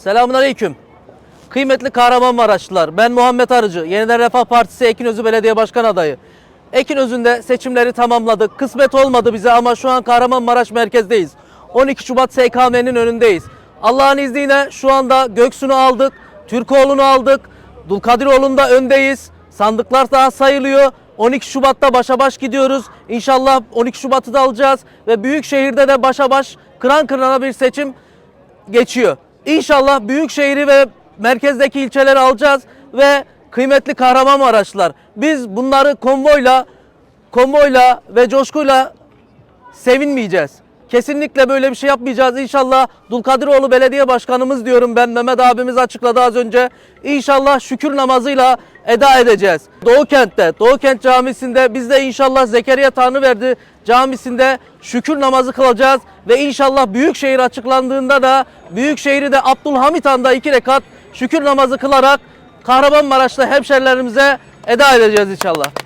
Selamun Aleyküm. Kıymetli Kahramanmaraşlılar, ben Muhammed Arıcı, Yeniden Refah Partisi Ekinözü Belediye Başkan Adayı. Ekinözü'nde seçimleri tamamladık. Kısmet olmadı bize ama şu an Kahramanmaraş merkezdeyiz. 12 Şubat SKM'nin önündeyiz. Allah'ın izniyle şu anda Göksu'nu aldık, Türkoğlu'nu aldık, Dulkadiroğlu'nda öndeyiz. Sandıklar daha sayılıyor. 12 Şubat'ta başa baş gidiyoruz. İnşallah 12 Şubat'ı da alacağız ve büyük şehirde de başa baş kıran kırana bir seçim geçiyor. İnşallah büyük şehri ve merkezdeki ilçeleri alacağız ve kıymetli Kahramanmaraşlılar biz bunları konvoyla konvoyla ve coşkuyla sevinmeyeceğiz. Kesinlikle böyle bir şey yapmayacağız. İnşallah Dulkadiroğlu Belediye Başkanımız diyorum ben Mehmet abimiz açıkladı az önce. İnşallah şükür namazıyla eda edeceğiz. Doğu kentte, Doğu kent camisinde biz de inşallah Zekeriya Tanrıverdi camisinde şükür namazı kılacağız ve inşallah Büyükşehir açıklandığında da Büyükşehir'i de Abdülhamit Han'da iki rekat şükür namazı kılarak Kahramanmaraş'ta hemşerilerimize eda edeceğiz inşallah.